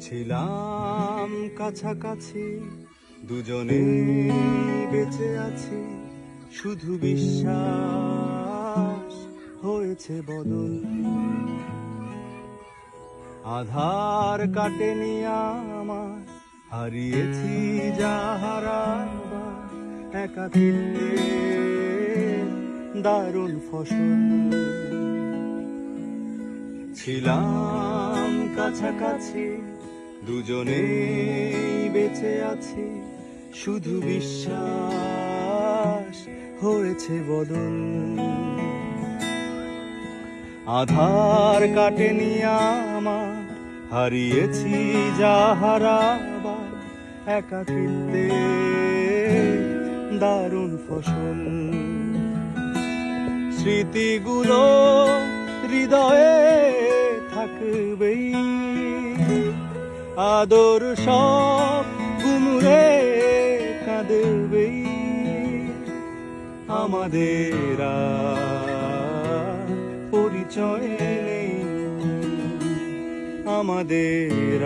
ছিলাম কাছাকাছি দুজনে বেঁচে আছি। শুধু বিশ্বাস হয়েছে বদল। আধার কাটেনি আমার, হারিয়েছি যা হারাবার একাকিত্বে দারুণ ফসল। ছিলাম কাছাকাছি দুজনে বেঁচে আছি, শুধু বিশ্বাস হয়েছে বদল। আধার কাটেনি আমার, হারিয়েছি যা হারাবার একাকিত্বে দারুণ ফসল। স্মৃতিগুলো হৃদয়ে থাকবেই। আদর সব কুমুরে কাঁদবে। আমাদের পরিচয় নেই। আমাদের